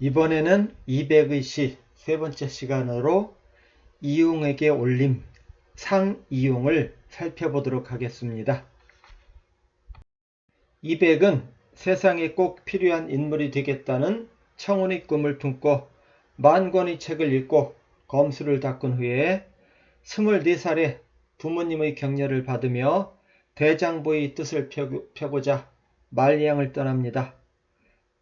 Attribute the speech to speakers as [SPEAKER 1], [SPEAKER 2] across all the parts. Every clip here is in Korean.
[SPEAKER 1] 이번에는 200의 시 세 번째 시간으로 이용에게 올림 상이용을 살펴보도록 하겠습니다. 200은 세상에 꼭 필요한 인물이 되겠다는 청운의 꿈을 품고 만 권의 책을 읽고 검수를 닦은 후에 24살에 부모님의 격려를 받으며 대장부의 뜻을 펴고자 말리양을 떠납니다.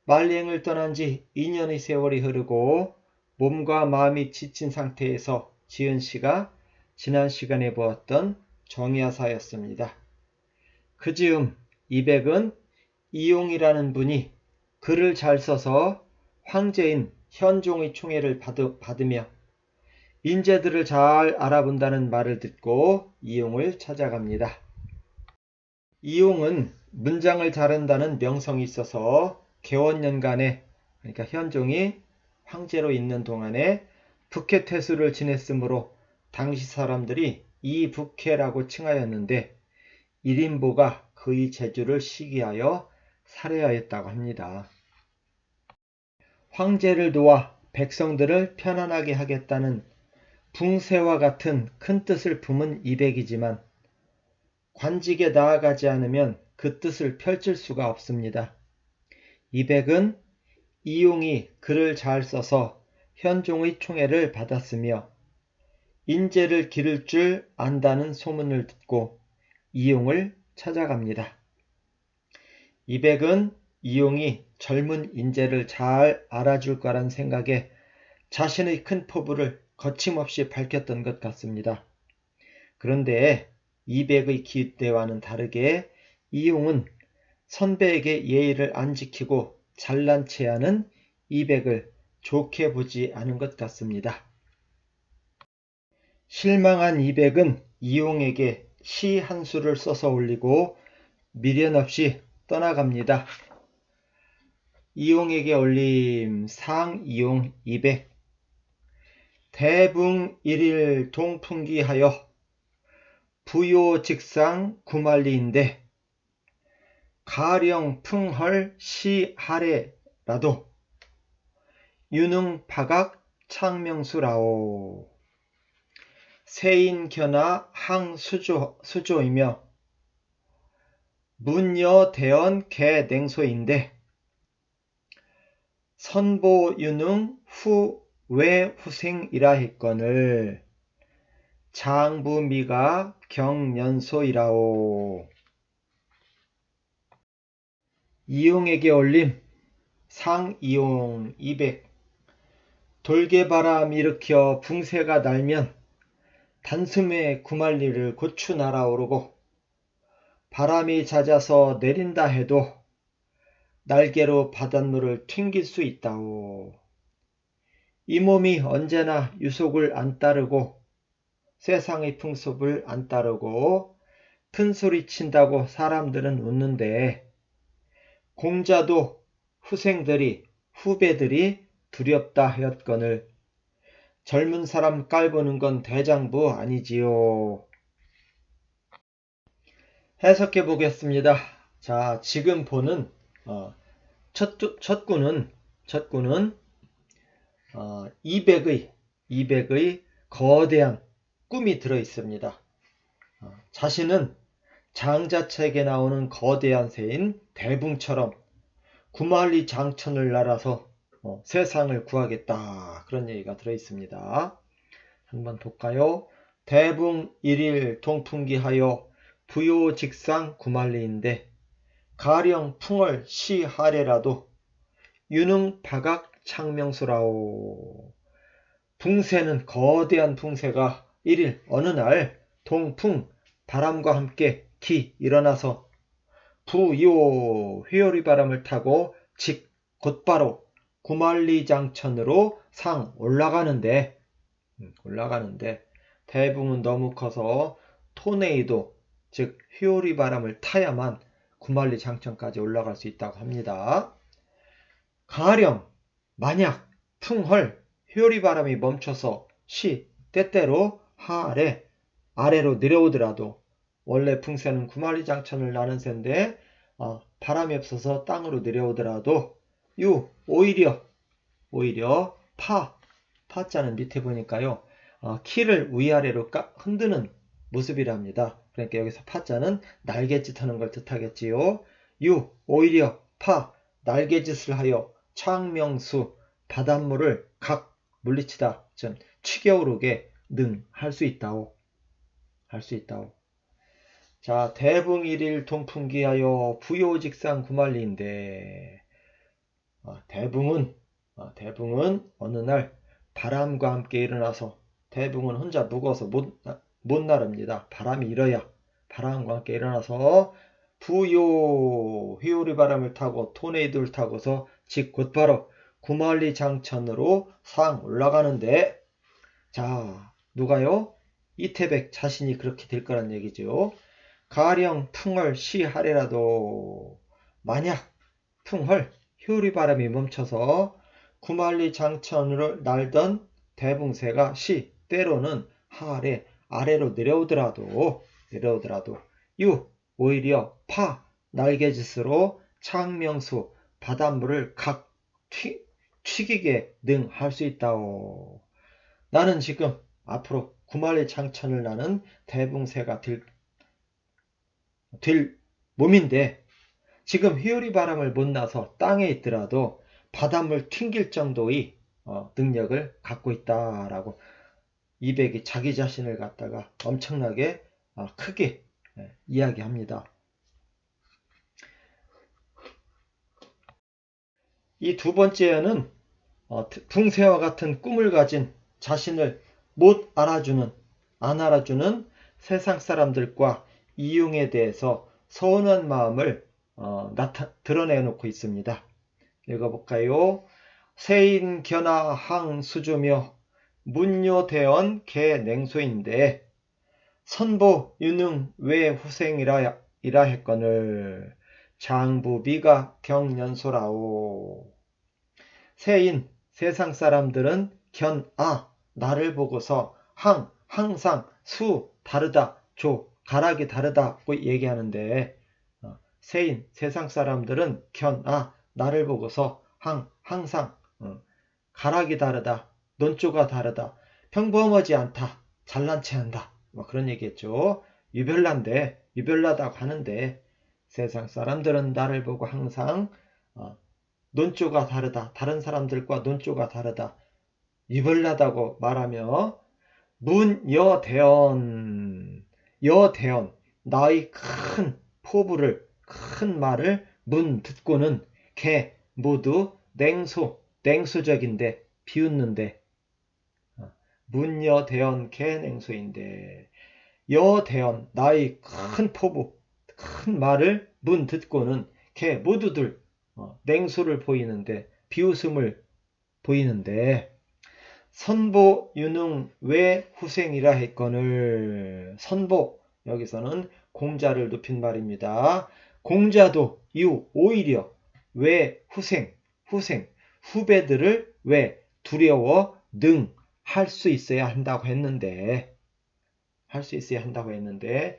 [SPEAKER 1] 말리행을 떠난 지 2년의 세월이 흐르고 몸과 마음이 지친 상태에서 지은 씨가 지난 시간에 보았던 정야사였습니다. 그 즈음 이백은 이용이라는 분이 글을 잘 써서 황제인 현종의 총애를 받으며 인재들을 잘 알아본다는 말을 듣고 이용을 찾아갑니다. 이용은 문장을 잘한다는 명성이 있어서 개원년간에 그러니까 현종이 황제로 있는 동안에 북해 퇴수를 지냈으므로 당시 사람들이 이 북해라고 칭하였는데 일인보가 그의 재주를 시기하여 살해하였다고 합니다. 황제를 도와 백성들을 편안하게 하겠다는 붕세와 같은 큰 뜻을 품은 이백이지만 관직에 나아가지 않으면 그 뜻을 펼칠 수가 없습니다. 이백은 이용이 글을 잘 써서 현종의 총애를 받았으며 인재를 기를 줄 안다는 소문을 듣고 이용을 찾아갑니다. 이백은 이용이 젊은 인재를 잘 알아줄 거란 생각에 자신의 큰 포부를 거침없이 밝혔던 것 같습니다. 그런데 이백의 기대와는 다르게 이용은 선배에게 예의를 안 지키고 잘난 체하는 이백을 좋게 보지 않은 것 같습니다. 실망한 이백은 이용에게 시 한 수를 써서 올리고 미련 없이 떠나갑니다. 이용에게 올림 상이용 200 대붕 일일 동풍기하여 부요직상 구말리인데 가령 풍헐 시하래라도. 유능 파각 창명수라오. 세인 견하 항수조 수조이며 문여 대언 개 냉소인데. 선보 유능 후 외 후생이라 했거늘. 장부미가 경연소이라오 이용에게 올림 상이용 200 돌개바람 일으켜 붕세가 날면 단숨에 구말리를 고추 날아오르고 바람이 잦아서 내린다 해도 날개로 바닷물을 튕길 수 있다오. 이 몸이 언제나 유속을 안 따르고 세상의 풍습을 안 따르고 큰 소리 친다고 사람들은 웃는데 공자도 후생들이 후배들이 두렵다 하였거늘 젊은 사람 깔보는 건 대장부 아니지요. 해석해 보겠습니다. 자, 지금 보는 어, 첫, 첫 구는 첫 구는 어, 200의 200의 거대한 꿈이 들어 있습니다. 어, 자신은 장자책에 나오는 거대한 새인 대붕처럼 구말리 장천을 날아서 어, 세상을 구하겠다 그런 얘기가 들어 있습니다. 한번 볼까요? 대붕 일일 동풍기하여 부요직상 구말리인데 가령 풍월 시하래라도 유능 박악 창명수라오 붕세는 거대한 붕세가 일일 어느 날 동풍 바람과 함께 기 일어나서 부요 회오리 바람을 타고 직 곧바로 구만리 장천으로 상 올라가는데 음, 올라가는데 대붕은 너무 커서 토네이도 즉 회오리 바람을 타야만 구만리 장천까지 올라갈 수 있다고 합니다. 가령 만약 풍헐 회오리 바람이 멈춰서 시 때때로 하아래 아래로 내려오더라도 원래 풍새는 구마리 장천을 나는 새인데 어, 바람이 없어서 땅으로 내려오더라도 유 오히려 오히려 파, 파자는 밑에 보니까요. 어, 키를 위아래로 까, 흔드는 모습이랍니다. 그러니까 여기서 파자는 날갯짓 하는 걸 뜻하겠지요. 유, 오히려 파, 날갯짓을 하여 창명수, 바닷물을 각 물리치다, 전 치겨오르게 능 할 수 있다오. 할 수 있다오. 자, 대붕일일 동풍기하여 부요직상 구말리인데 어, 대붕은 어, 대붕은 어느 날 바람과 함께 일어나서 대붕은 혼자 묵어서 못, 못 나릅니다. 바람이 일어야 바람과 함께 일어나서 부요 휘오리 바람을 타고 토네이도를 타고서 즉 곧바로 구말리 장천으로 상 올라가는데 자 누가요? 이태백 자신이 그렇게 될 거란 얘기죠. 가령 풍월 시하래라도 만약 풍월 효리 바람이 멈춰서 구만리 장천을 날던 대붕새가 시 때로는 하래 아래로 내려오더라도 내려오더라도 유 오히려 파 날개짓으로 창명수 바닷물을 각 튀, 튀기게 능 할 수 있다오. 나는 지금 앞으로 구만리 장천을 나는 대붕새가 될, 될 몸인데 지금 휘오리 바람을 못 나서 땅에 있더라도 바닷물 튕길 정도의 어, 능력을 갖고 있다라고 이백이 자기 자신을 갖다가 엄청나게 어, 크게 예, 이야기합니다. 이 두 번째는 어, 붕새와 같은 꿈을 가진 자신을 못 알아주는 안 알아주는 세상 사람들과 이용에 대해서 서운한 마음을 어, 나타, 드러내놓고 있습니다. 읽어볼까요? 세인 견하 항 수주며 문요대언 개 냉소인데 선보 유능 외 후생이라 이라 했거늘 장부 비가 경연소라오 세인 세상 사람들은 견아 나를 보고서 항 항상 수 다르다 조 가락이 다르다고 얘기하는데 어, 세인 세상 사람들은 견아 나를 보고서 항 항상 어, 가락이 다르다 논조가 다르다 평범하지 않다 잘난 체 한다. 뭐 그런 얘기했죠. 유별난데 유별나다고 하는데 세상 사람들은 나를 보고 항상 어, 논조가 다르다 다른 사람들과 논조가 다르다 유별나다고 말하며 문여대언 여대언 나의 큰 포부를 큰 말을 문 듣고는 개 모두 냉소 냉소적인데 비웃는데. 어, 문여대언 개 냉소인데. 여대언 나의 큰 포부 큰 말을 문 듣고는 개 모두들 어, 냉소를 보이는데 비웃음을 보이는데 선보 유능 왜 후생이라 했거늘 선보 여기서는 공자를 높인 말입니다. 공자도 유 오히려 왜 후생 후생 후배들을 왜 두려워 능 할 수 있어야 한다고 했는데 할 수 있어야 한다고 했는데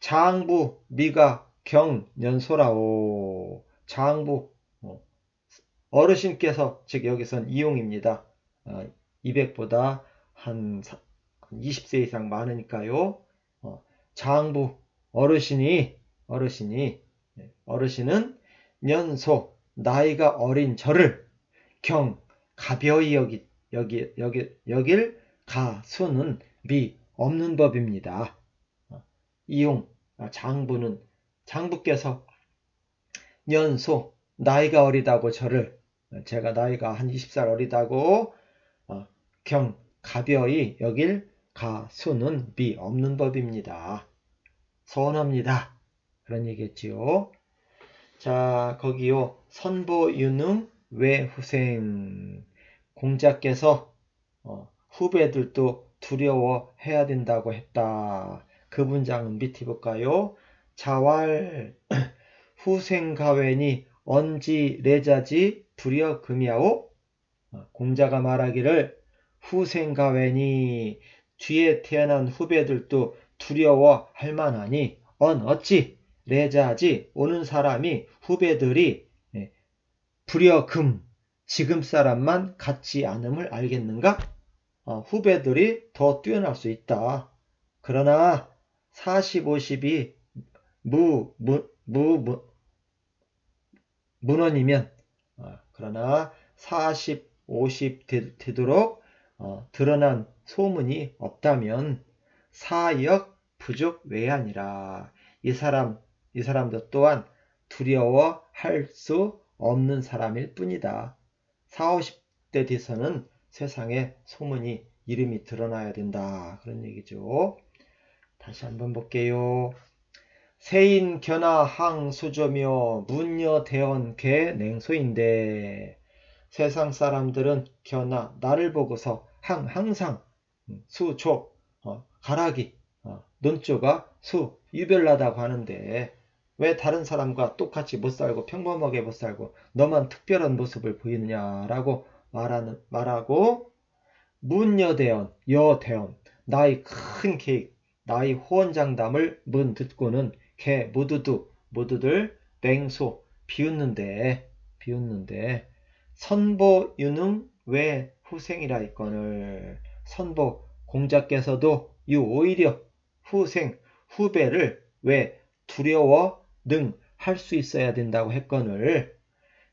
[SPEAKER 1] 장부 미가 경 연소라오 장부 어, 어르신께서 즉 여기선 이용입니다. 200보다 한 20세 이상 많으니까요. 어, 장부 어르신이 어르신이 네, 어르신은 년소 나이가 어린 저를 경 가벼이 여기 여기 여기 여길 가수는 미 없는 법입니다. 어, 이용 아, 장부는 장부께서 년소 나이가 어리다고 저를 제가 나이가 한 20살 어리다고 경 가벼이 여길 가 수는 미 없는 법입니다. 서운합니다. 그런 얘기겠지요. 자, 거기요. 선보 유능 외후생 공자께서 어, 후배들도 두려워해야 된다고 했다. 그 문장은 밑에 볼까요? 자왈 후생가웬이 언지 레자지 불여 금야오 어, 공자가 말하기를 후생가웬이 뒤에 태어난 후배들도 두려워할 만하니 언 어찌 레자지 오는 사람이 후배들이 예, 불여금 지금 사람만 같지 않음을 알겠는가? 어, 후배들이 더 뛰어날 수 있다. 그러나 40, 50이 무, 무, 무, 무 문헌이면 어, 그러나 40, 50 되, 도록 어, 드러난 소문이 없다면 사역 부족 외에 아니라 이 사람 이 사람도 또한 두려워할 수 없는 사람일 뿐이다. 40, 50대 뒤서는 세상에 소문이 이름이 드러나야 된다. 그런 얘기죠. 다시 한번 볼게요. 세인 견하 항수조며 문여 대원 개 냉소인데 세상 사람들은 견하 나를 보고서 항 항상 음, 수조 어, 가락이 어, 논조가 수 유별나다고 하는데 왜 다른 사람과 똑같이 못 살고 평범하게 못 살고 너만 특별한 모습을 보이느냐라고 말하는 말하고 문여대원 여대원 나의 큰 계획 나의 호언장담을 문 듣고는 개 모두도 모두들 맹소 비웃는데 비웃는데 선보 유능 왜 후생이라 있거늘? 선보 공자께서도 이 오히려 후생 후배를 왜 두려워 능 할 수 있어야 된다고 했거늘?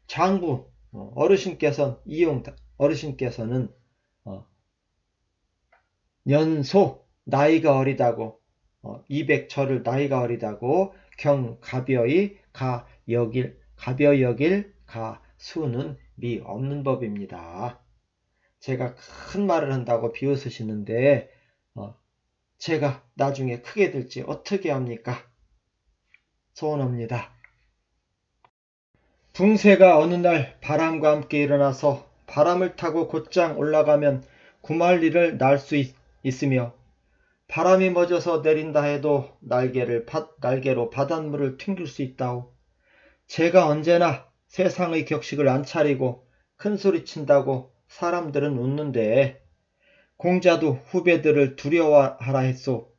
[SPEAKER 1] 장부 어, 어르신께서 이용 어르신께서는 어, 연소 나이가 어리다고 어, 200절을 나이가 어리다고 경 가벼이 가 여길 가벼 여길 가 수는 미 없는 법입니다. 제가 큰 말을 한다고 비웃으시는데 어, 제가 나중에 크게 될지 어떻게 합니까? 소원합니다. 붕세가 어느 날 바람과 함께 일어나서 바람을 타고 곧장 올라가면 구말리를 날 수 있으며 바람이 멎어서 내린다 해도 날개를 바, 날개로 바닷물을 튕길 수 있다오. 제가 언제나 세상의 격식을 안 차리고 큰 소리 친다고 사람들은 웃는데 공자도 후배들을 두려워하라 했소.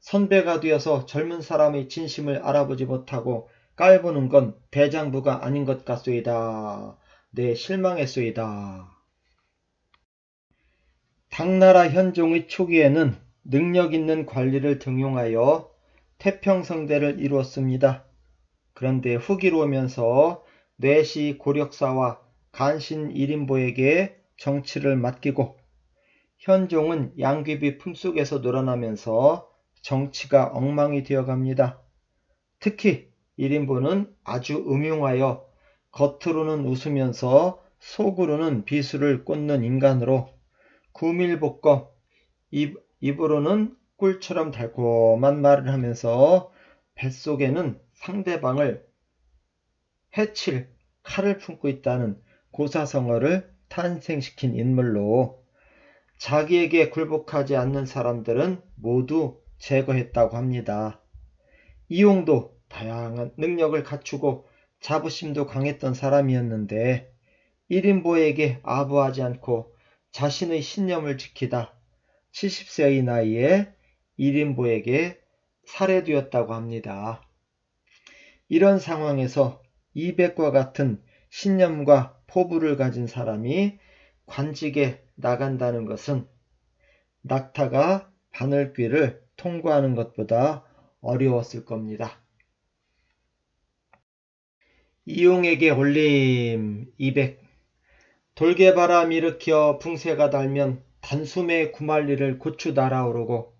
[SPEAKER 1] 선배가 되어서 젊은 사람의 진심을 알아보지 못하고 깔보는 건 대장부가 아닌 것 같소이다. 네, 실망했소이다. 당나라 현종의 초기에는 능력 있는 관리를 등용하여 태평성대를 이루었습니다. 그런데 후기로 오면서 뇌시 고력사와 간신 1인보에게 정치를 맡기고 현종은 양귀비 품속에서 놀아나면서 정치가 엉망이 되어갑니다. 특히 1인보는 아주 음흉하여 겉으로는 웃으면서 속으로는 비수를 꽂는 인간으로 구밀복검, 입으로는 꿀처럼 달콤한 말을 하면서 뱃속에는 상대방을 해칠 칼을 품고 있다는 고사성어를 탄생시킨 인물로 자기에게 굴복하지 않는 사람들은 모두 제거했다고 합니다. 이용도 다양한 능력을 갖추고 자부심도 강했던 사람이었는데 1인보에게 아부하지 않고 자신의 신념을 지키다 70세의 나이에 1인보에게 살해되었다고 합니다. 이런 상황에서 200과 같은 신념과 포부를 가진 사람이 관직에 나간다는 것은 낙타가 바늘귀를 통과하는 것보다 어려웠을 겁니다. 이용에게 올림 200 돌개바람 일으켜 붕세가 달면 단숨에 구말리를 고추 날아오르고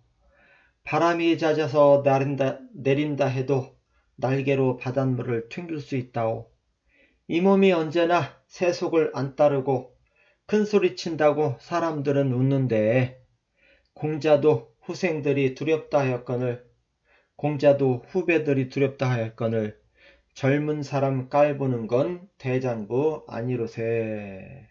[SPEAKER 1] 바람이 잦아서 나른다, 내린다 해도 날개로 바닷물을 튕길 수 있다오. 이 몸이 언제나 세속을 안 따르고 큰 소리 친다고 사람들은 웃는데 공자도 후생들이 두렵다 하였거늘 공자도 후배들이 두렵다 하였거늘 젊은 사람 깔보는 건 대장부 아니로세.